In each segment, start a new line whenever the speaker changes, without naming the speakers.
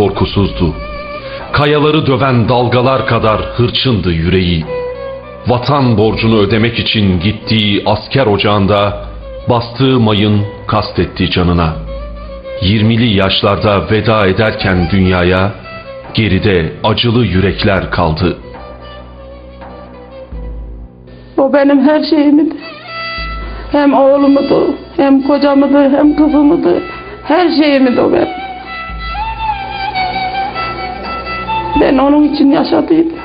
korkusuzdu. Kayaları döven dalgalar kadar hırçındı yüreği. Vatan borcunu ödemek için gittiği asker ocağında bastığı mayın kastetti canına. 20'li yaşlarda veda ederken dünyaya geride acılı yürekler kaldı.
O benim her şeyimdi. Hem oğlumudu, hem kocamıdı, hem kızımıdı. Her şeyimdi o benim. Ben onun için yaşadıydım.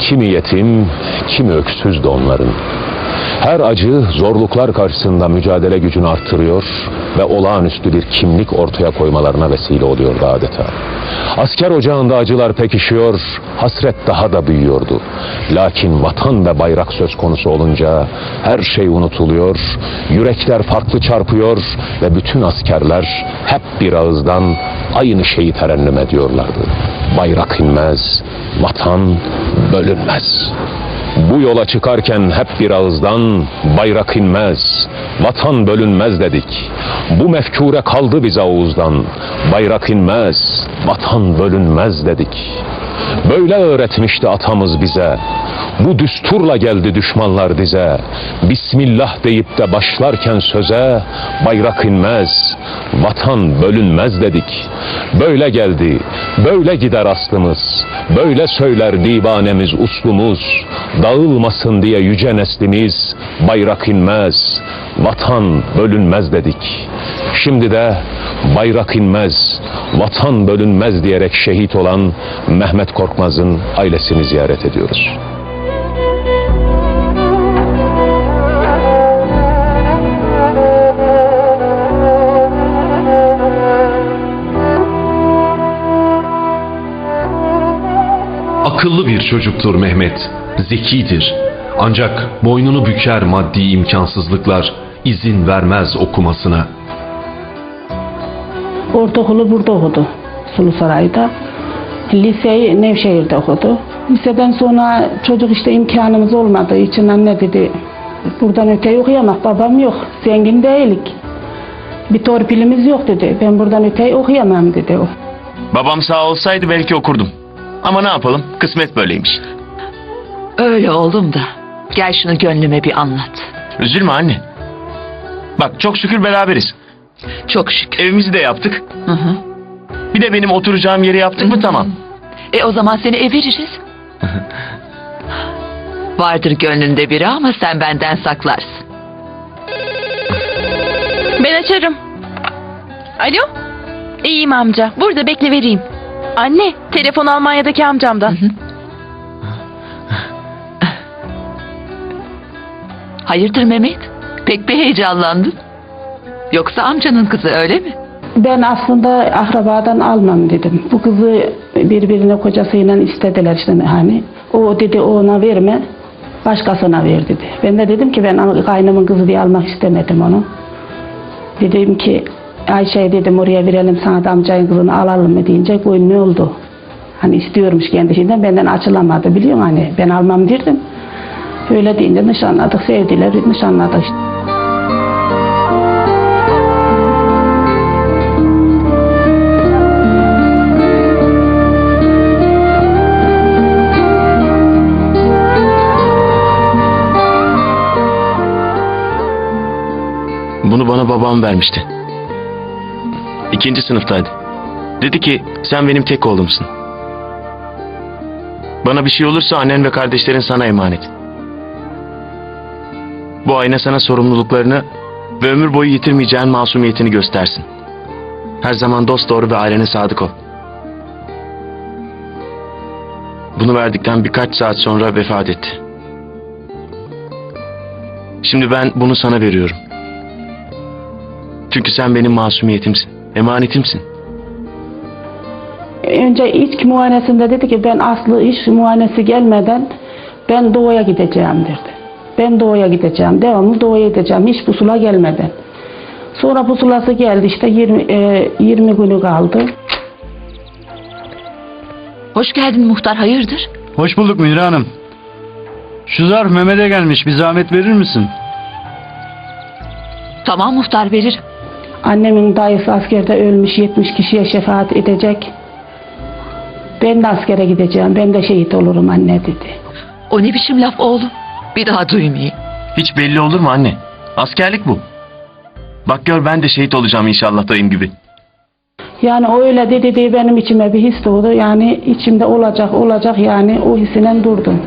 Kimi yetim, kimi öksüz de onların. Her acı zorluklar karşısında mücadele gücünü arttırıyor ve olağanüstü bir kimlik ortaya koymalarına vesile oluyordu adeta. Asker ocağında acılar pekişiyor, hasret daha da büyüyordu. Lakin vatan ve bayrak söz konusu olunca her şey unutuluyor, yürekler farklı çarpıyor ve bütün askerler hep bir ağızdan aynı şeyi terennüm ediyorlardı. Bayrak inmez, vatan bölünmez. Bu yola çıkarken hep bir ağızdan bayrak inmez, vatan bölünmez dedik. Bu mefkure kaldı bize Oğuz'dan. Bayrak inmez, vatan bölünmez dedik. Böyle öğretmişti atamız bize. Bu düsturla geldi düşmanlar dize. Bismillah deyip de başlarken söze bayrak inmez, vatan bölünmez dedik. Böyle geldi, böyle gider aslımız. Böyle söyler divanemiz uslumuz. Dağılmasın diye yüce neslimiz bayrak inmez, vatan bölünmez dedik. Şimdi de bayrak inmez, vatan bölünmez diyerek şehit olan Mehmet Korkmaz'ın ailesini ziyaret ediyoruz.
Akıllı bir çocuktur Mehmet, zekidir. Ancak boynunu büker maddi imkansızlıklar, izin vermez okumasına.
Ortaokulu burada okudu. Sulusaray'da. Liseyi Nevşehir'de okudu. Liseden sonra çocuk işte imkanımız olmadığı için anne dedi buradan öte okuyamak babam yok. Zengin değilik. Bir torpilimiz yok dedi. Ben buradan öte okuyamam dedi o.
Babam sağ olsaydı belki okurdum. Ama ne yapalım? Kısmet böyleymiş.
Öyle oğlum da. Gel şunu gönlüme bir anlat.
Üzülme anne. Bak çok şükür beraberiz.
Çok şükür.
Evimizi de yaptık.
Hı hı.
Bir de benim oturacağım yeri yaptık mı tamam.
E o zaman seni ev veririz. Vardır gönlünde biri ama sen benden saklarsın.
Ben açarım. Alo? İyiyim amca. Burada bekle vereyim. Anne, telefon Almanya'daki amcamdan.
Hayırdır Mehmet? Pek bir heyecanlandın. Yoksa amcanın kızı öyle mi?
Ben aslında akrabadan almam dedim. Bu kızı birbirine kocasıyla istediler işte hani. O dedi ona verme, başkasına ver dedi. Ben de dedim ki ben kaynımın kızı diye almak istemedim onu. Dedim ki Ayşe dedim oraya verelim sana da amcayın kızını alalım mı deyince gönlü oldu. Hani istiyormuş kendisinden benden açılamadı biliyor musun hani ben almam dedim. Öyle deyince nişanladık sevdiler nişanladık işte.
Bunu bana babam vermişti. İkinci sınıftaydı. Dedi ki sen benim tek oğlumsun. Bana bir şey olursa annen ve kardeşlerin sana emanet. Bu ayna sana sorumluluklarını ve ömür boyu yitirmeyeceğin masumiyetini göstersin. Her zaman dost doğru ve ailene sadık ol. Bunu verdikten birkaç saat sonra vefat etti. Şimdi ben bunu sana veriyorum. Çünkü sen benim masumiyetimsin, emanetimsin.
Önce ilk muayenesinde dedi ki ben aslı iş muayenesi gelmeden ben doğuya gideceğim dedi. Ben doğuya gideceğim. Devamlı doğuya gideceğim. Hiç pusula gelmeden. Sonra pusulası geldi işte 20, e, 20 günü kaldı.
Hoş geldin muhtar hayırdır?
Hoş bulduk Münir Hanım. Şu zarf Mehmet'e gelmiş. Bir zahmet verir misin?
Tamam muhtar veririm.
Annemin dayısı askerde ölmüş 70 kişiye şefaat edecek. Ben de askere gideceğim. Ben de şehit olurum anne dedi.
O ne biçim laf oğlum? Bir daha duymayayım.
Hiç belli olur mu anne? Askerlik bu. Bak gör ben de şehit olacağım inşallah dayım gibi.
Yani o öyle dedi diye benim içime bir his doğdu. Yani içimde olacak olacak yani o hisinden durdum.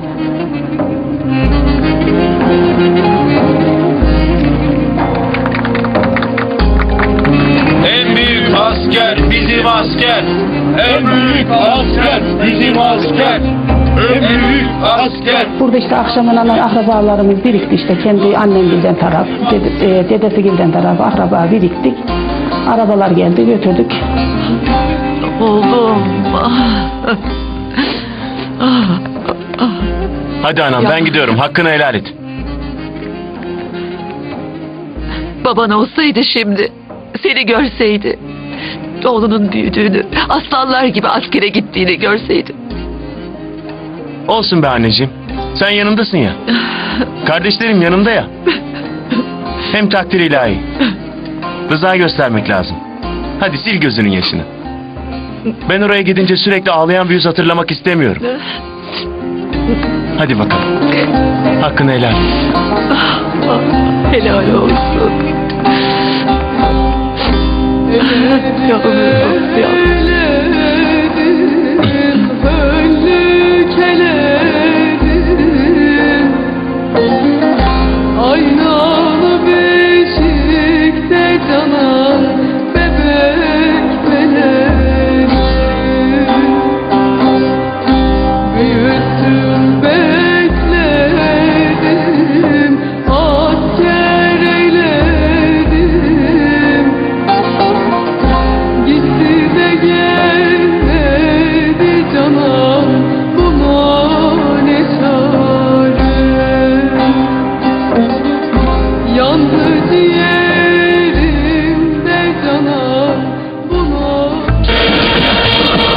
Asker bizim asker. En büyük asker bizim asker. En büyük asker.
Burada işte akşamına akrabalarımız birikti işte kendi annemgilden taraf, dede, e, dedesigilden taraf akraba biriktik. Arabalar geldi götürdük.
Oğlum.
Hadi anam
Ya.
ben gidiyorum hakkını helal et.
Baban olsaydı şimdi, seni görseydi, oğlunun büyüdüğünü, aslanlar gibi askere gittiğini görseydi.
Olsun be anneciğim. Sen yanımdasın ya. Kardeşlerim yanımda ya. Hem takdir ilahi. Rıza göstermek lazım. Hadi sil gözünün yaşını. Ben oraya gidince sürekli ağlayan bir yüz hatırlamak istemiyorum. Hadi bakalım. Hakkını helal. et.
Helal olsun. Yavrum, yavrum.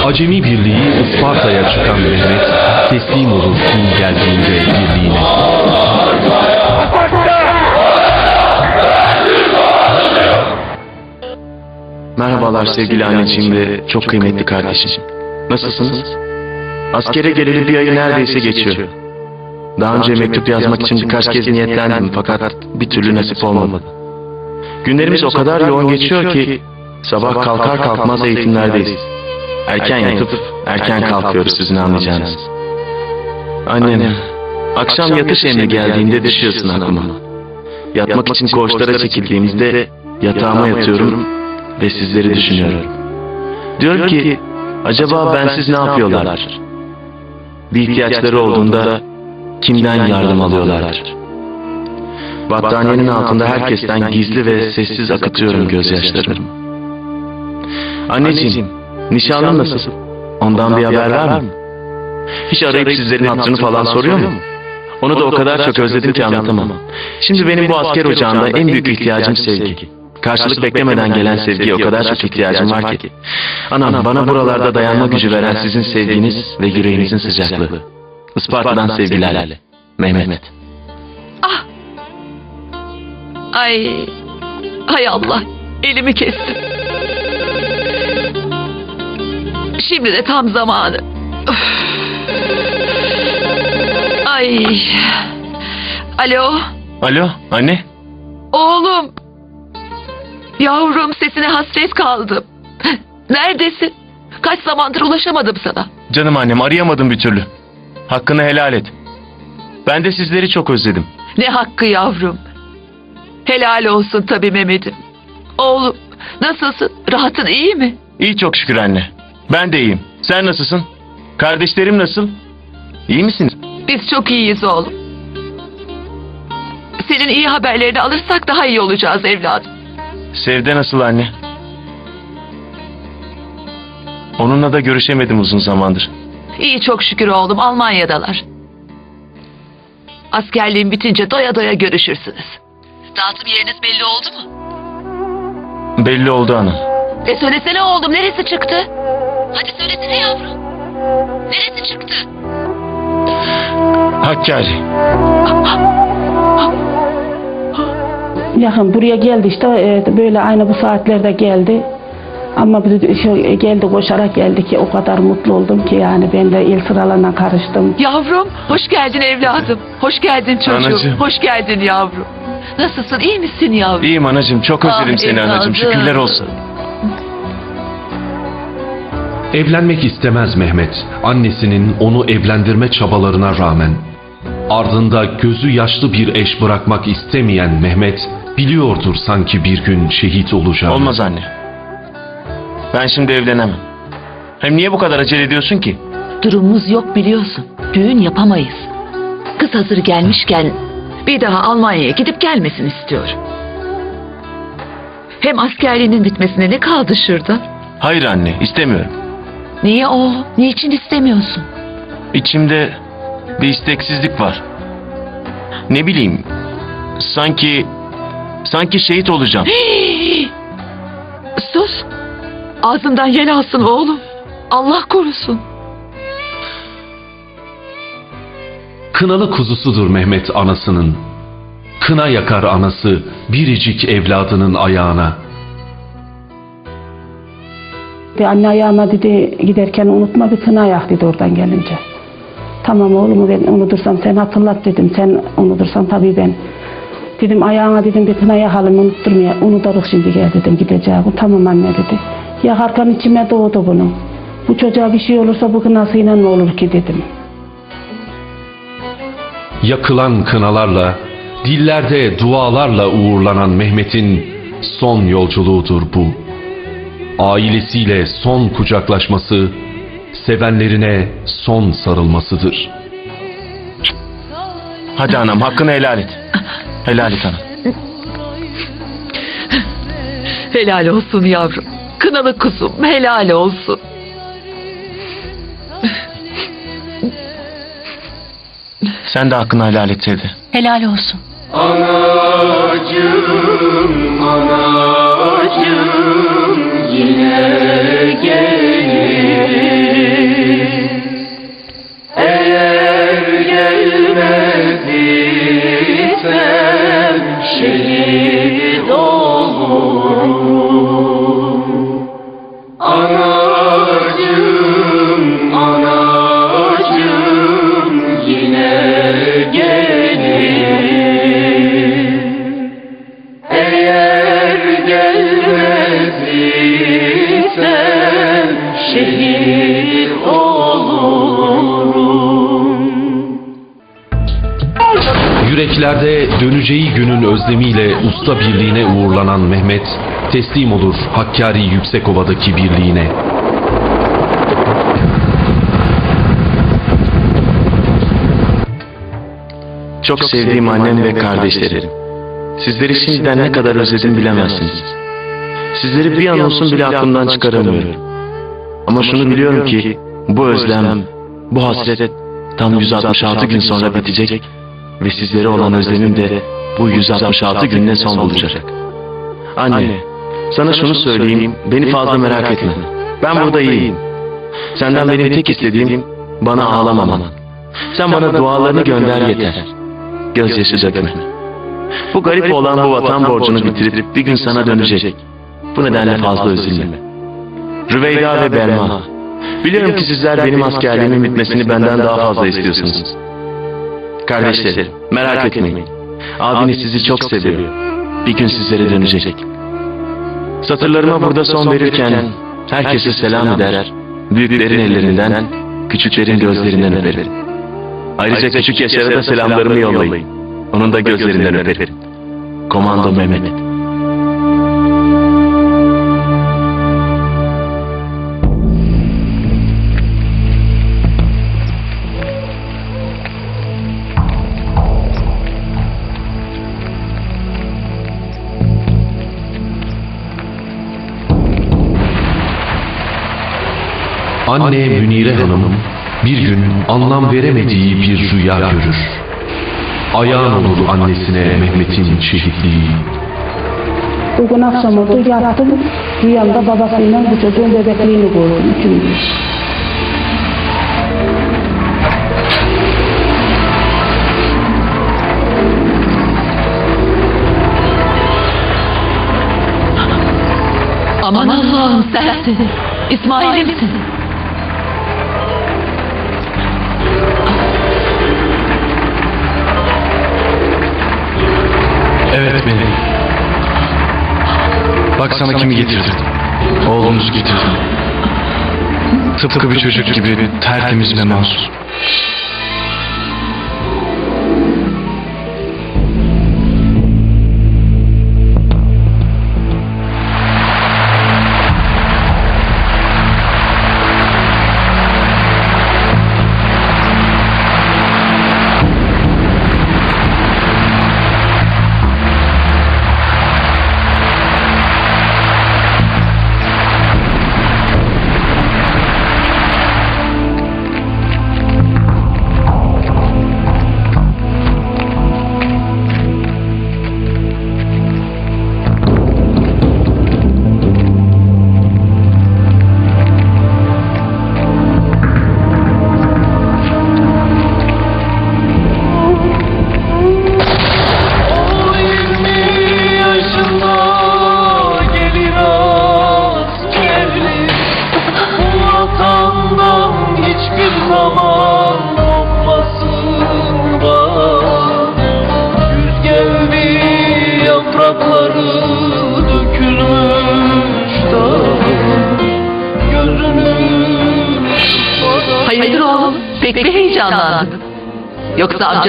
Acemi birliği Isparta'ya çıkan Mehmet teslim olur gün geldiğinde birliğine.
Merhabalar sevgili anneciğim ve çok kıymetli kardeşim. Nasılsınız? Askere geleli bir ayı neredeyse geçiyor. Daha önce mektup yazmak için birkaç kez niyetlendim fakat bir türlü nasip olmadı. Günlerimiz o kadar yoğun geçiyor ki sabah kalkar kalkmaz eğitimlerdeyiz. Erken yatıp erken kalkıyoruz sizin anlayacağınız. Annem, akşam yatış emri geldiğinde düşüyorsun aklıma. Yatmak için koğuşlara çekildiğimizde yatağıma yatıyorum ve sizleri düşünüyorum. Diyorum ki acaba bensiz ne yapıyorlar? Bir ihtiyaçları olduğunda kimden yardım alıyorlar? Battaniyenin altında herkesten gizli ve sessiz akıtıyorum gözyaşlarımı. Anneciğim, nişanlın nasıl? Ondan bir haber var mı? Hiç arayıp sizlerin hatırını falan soruyor mu? Onu da o kadar çok özledim ki anlatamam. Şimdi benim bu asker ocağında en büyük ihtiyacım sevgi. Karşılık beklemeden gelen sevgiye o kadar çok ihtiyacım var ki. Anam bana buralarda dayanma gücü veren sizin sevginiz ve yüreğinizin sıcaklığı. Isparta'dan sevgilerle. Mehmet.
Ay, hay Allah, elimi kestim. Şimdi de tam zamanı. Öf. Ay. Alo,
Alo anne.
oğlum. Yavrum sesine hasret kaldım. Neredesin? Kaç zamandır ulaşamadım sana.
Canım annem arayamadım bir türlü. Hakkını helal et. Ben de sizleri çok özledim.
Ne hakkı yavrum. Helal olsun tabii Mehmet'im. Oğlum nasılsın? Rahatın iyi mi?
İyi çok şükür anne. Ben de iyiyim. Sen nasılsın? Kardeşlerim nasıl? İyi misiniz?
Biz çok iyiyiz oğlum. Senin iyi haberlerini alırsak daha iyi olacağız evladım.
Sevde nasıl anne? Onunla da görüşemedim uzun zamandır.
İyi çok şükür oğlum Almanya'dalar. Askerliğin bitince doya doya görüşürsünüz. Dağıtım yeriniz belli oldu mu?
Belli oldu ana.
E söylesene oğlum neresi çıktı? Hadi söylesene yavrum. Neresi çıktı?
Hakkari.
yakın buraya geldi işte e, böyle aynı bu saatlerde geldi. Ama bir şey geldi koşarak geldi ki o kadar mutlu oldum ki yani ben de il sıralarına karıştım.
Yavrum, hoş geldin evladım. Hoş geldin çocuğum.
Anacığım.
Hoş geldin yavrum. Nasılsın, iyi misin yavrum?
İyiyim anacığım. Çok özledim
Ah,
seni anacığım.
evladım.
Şükürler olsun.
Evlenmek istemez Mehmet, annesinin onu evlendirme çabalarına rağmen. Ardında gözü yaşlı bir eş bırakmak istemeyen Mehmet, biliyordur sanki bir gün şehit olacağını.
Olmaz anne. Ben şimdi evlenemem. Hem niye bu kadar acele ediyorsun ki?
Durumumuz yok biliyorsun. Düğün yapamayız. Kız hazır gelmişken bir daha Almanya'ya gidip gelmesin istiyor. Hem askerliğinin bitmesine ne kaldı şurada?
Hayır anne, istemiyorum.
Niye oğlum? Niçin istemiyorsun?
İçimde bir isteksizlik var. Ne bileyim, sanki sanki şehit olacağım.
Sus. Ağzından yel alsın oğlum. Allah korusun.
Kınalı kuzusudur Mehmet anasının. Kına yakar anası biricik evladının ayağına.
Bir anne ayağıma dedi giderken unutma bir kına yak dedi oradan gelince. Tamam oğlum ben unutursam sen hatırlat dedim. Sen unutursan tabii ben. Dedim ayağına dedim bir kına yakalım unutturmaya. Unutarız şimdi gel dedim gideceğim. Tamam anne dedi. Yakarken içime doğdu bunu. Bu çocuğa bir şey olursa bu kınasıyla ne olur ki dedim.
Yakılan kınalarla, dillerde dualarla uğurlanan Mehmet'in son yolculuğudur bu. Ailesiyle son kucaklaşması, sevenlerine son sarılmasıdır.
Hadi anam, hakkını helal et. Helal et anam.
Helal olsun yavrum. Kınalı kuzum helal olsun.
Sen de hakkını helal et Sevde.
Helal olsun.
Anacığım, anacığım yine gelir.
Teslim olur Hakkari Yüksekova'daki birliğine.
Çok sevdiğim annem ve kardeşlerim. Sizleri şimdiden ne kadar özledim bilemezsiniz. Sizleri bir an olsun bile aklımdan çıkaramıyorum. Ama şunu biliyorum ki bu özlem, bu hasret tam 166 gün sonra bitecek ve sizlere olan özlemim de bu 166 günde son bulacak. Anne, sana şunu söyleyeyim, beni fazla merak etme. Ben burada iyiyim. Senden benim tek istediğim bana ağlamaman. Sen bana dualarını gönder yeter. Gözyaşı dökme. Bu garip olan bu vatan borcunu bitirip bir gün sana dönecek. Bu nedenle fazla üzülme. Rüveyda ve Belma. Biliyorum ki sizler benim askerliğimin bitmesini benden daha fazla istiyorsunuz. Kardeşlerim, merak etmeyin. Abiniz sizi çok seviyor. Bir gün sizlere dönecek. Satırlarıma burada son verirken herkese selam eder. Büyüklerin ellerinden, küçüklerin gözlerinden öperim. Ayrıca küçük Yaşar'a da selamlarımı yollayın. Onun da gözlerinden öperim. Komando Mehmet.
Anne Münire Hanım bir gün anlam veremediği bir rüya görür. Ayağın olur annesine Mehmet'in şehitliği.
O gün akşam oldu yattım. Rüyamda babasıyla bu çocuğun bebekliğini gördüm. Üçüncü.
Aman Allah'ım sensin. İsmail'imsin.
Evet benim. Bak sana kimi getirdim. Oğlumuzu getirdim. Tıpkı bir çocuk gibi tertemiz ve masum.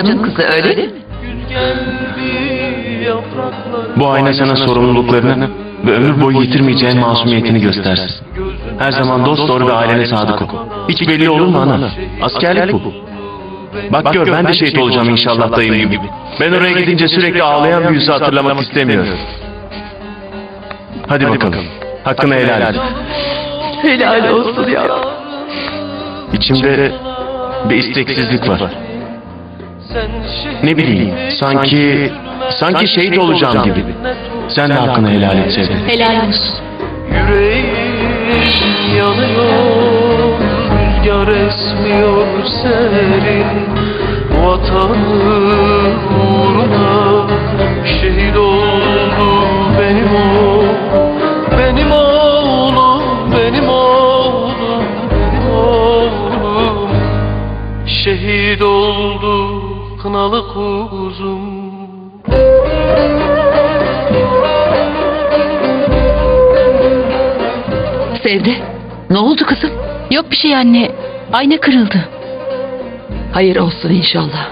Amcamın kızı öyle mi?
Geldi yaprakları
Bu ayna sana sorumluluklarını ve ömür boyu yitirmeyeceğin masumiyetini göstersin. Her zaman dost doğru ve ailene sadık ol. Hiç belli olur mu ana? Askerlik bu. Bak gör ben de şehit olacağım inşallah dayım gibi. Ben oraya gidince sürekli ağlayan bir yüzü hatırlamak istemiyorum. Hadi bakalım. Hakkını helal et.
Helal olsun ya.
İçimde bir isteksizlik var. Ne bileyim sanki sanki şehit olacağım gibi. Sen de hakkını helal et sevgilim.
Helal olsun.
Yüreğim yanıyor Rüzgar esmiyor serin Vatanı uğruna
Ne oldu kızım?
Yok bir şey anne. Ayna kırıldı.
Hayır olsun inşallah.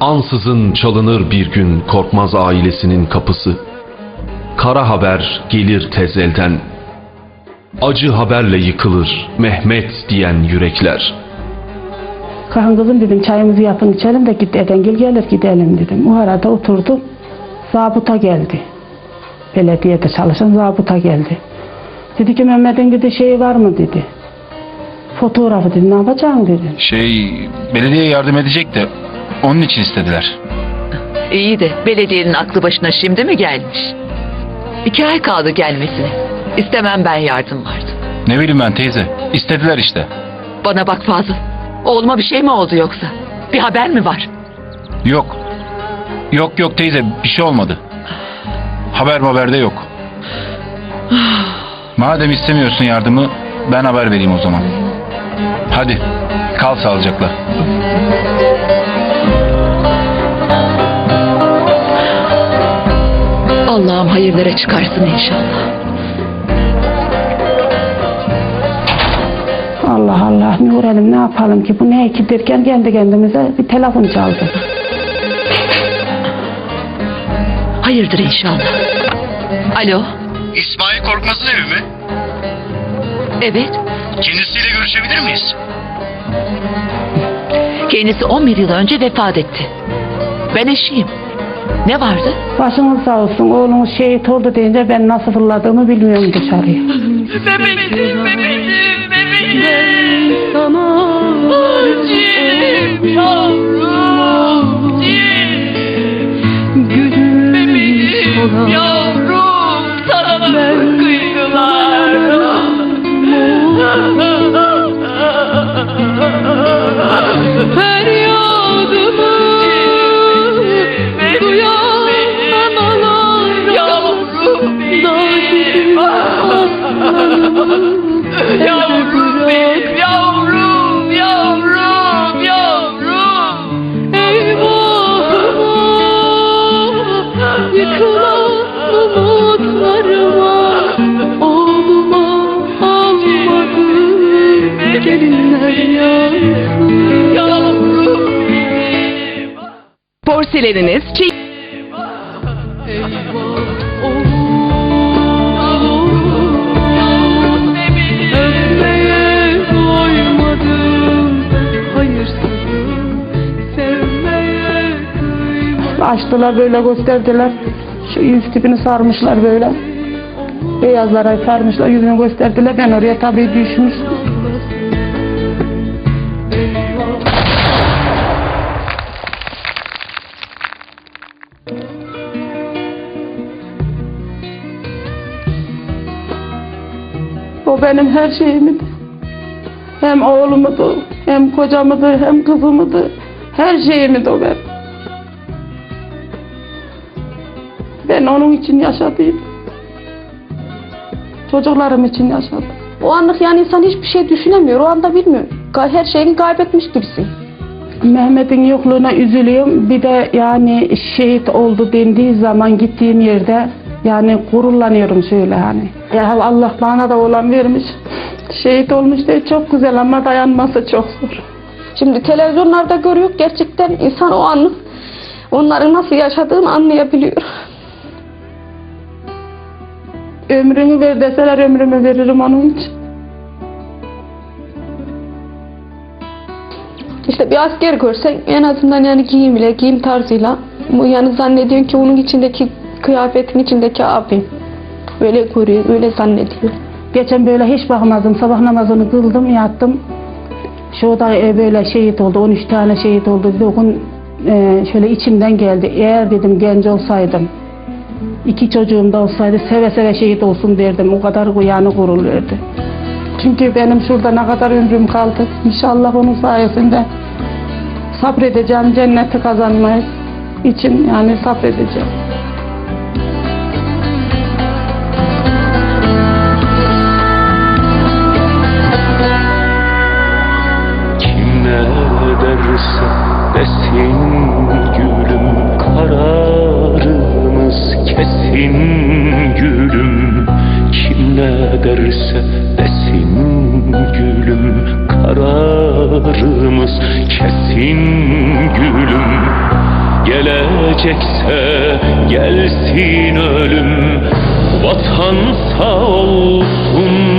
Ansızın çalınır bir gün Korkmaz ailesinin kapısı. Kara haber gelir tez elden. Acı haberle yıkılır Mehmet diyen yürekler.
Kalkın kızım dedim çayımızı yapın içelim de git Edengil gelir gidelim dedim. O arada oturdum. Zabıta geldi. Belediyede çalışan zabıta geldi. Dedi ki Mehmet'in dedi şeyi var mı dedi. Fotoğrafı dedi ne yapacaksın dedi.
Şey, belediye yardım edecek de onun için istediler.
İyi de belediyenin aklı başına şimdi mi gelmiş? İki ay kaldı gelmesine. İstemem ben yardım vardı.
Ne bileyim ben teyze, istediler işte.
Bana bak Fazıl. Oğluma bir şey mi oldu yoksa? Bir haber mi var?
Yok. Yok yok teyze, bir şey olmadı. Haber haberde yok. Madem istemiyorsun yardımı, ben haber vereyim o zaman. Hadi, kal sağlıcakla.
Allah'ım hayırlara çıkarsın inşallah.
Allah Allah ne uğrayalım ne yapalım ki bu ne ki derken kendi kendimize bir telefon çaldı.
Hayırdır inşallah. Alo,
İsmail Korkmaz'ın evi mi?
evet.
Kendisiyle görüşebilir miyiz?
Kendisi 11 yıl önce vefat etti. Ben eşiyim. Ne vardı?
Başınız sağ olsun oğlunuz şehit oldu deyince ben nasıl fırladığımı bilmiyorum dışarıya.
Bebeğim, bebeğim, bebeğim.
Sana
Cim, yavrum,
gülüm
yavrum,
Feryadımı duyan analar
Yavrum benim,
Yavrum benim. Yavrum yavrum yavrum. Eyvah yıkılan umutlarıma Oğluma almadım gelinler yansın
Porseleniniz çiğ
Açtılar böyle gösterdiler. Şu yüz tipini sarmışlar böyle. Beyazlara sarmışlar yüzünü gösterdiler. Ben oraya tabii düşmüş. O benim her şeyimdi. Hem oğlumudu, hem kocamıdı, hem kızımıdı. Her şeyimdi o benim. Ben onun için yaşadım. Çocuklarım için yaşadım.
O anlık yani insan hiçbir şey düşünemiyor. O anda bilmiyor. Her şeyini kaybetmiş gibisin.
Mehmet'in yokluğuna üzülüyorum. Bir de yani şehit oldu dendiği zaman gittiğim yerde yani gururlanıyorum şöyle hani. Ya Allah bana da olan vermiş. Şehit olmuş diye çok güzel ama dayanması çok zor.
Şimdi televizyonlarda görüyor gerçekten insan o anlık onların nasıl yaşadığını anlayabiliyor.
Ömrümü ver deseler ömrümü veririm onun için.
İşte bir asker görsen en azından yani giyimiyle, giyim tarzıyla yani zannediyorsun ki onun içindeki kıyafetin içindeki abin. Öyle görüyor, öyle zannediyor.
Geçen böyle hiç bakmadım. Sabah namazını kıldım, yattım. Şu da e, böyle şehit oldu. 13 tane şehit oldu. Bir gün e, şöyle içimden geldi. Eğer dedim genç olsaydım, iki çocuğum da olsaydı seve seve şehit olsun derdim. O kadar gurur verdi. Çünkü benim şurada ne kadar ömrüm kaldı. İnşallah onun sayesinde sabredeceğim, cenneti kazanmayı için yani sabredeceğim.
Gelsin ölüm Vatan sağ olsun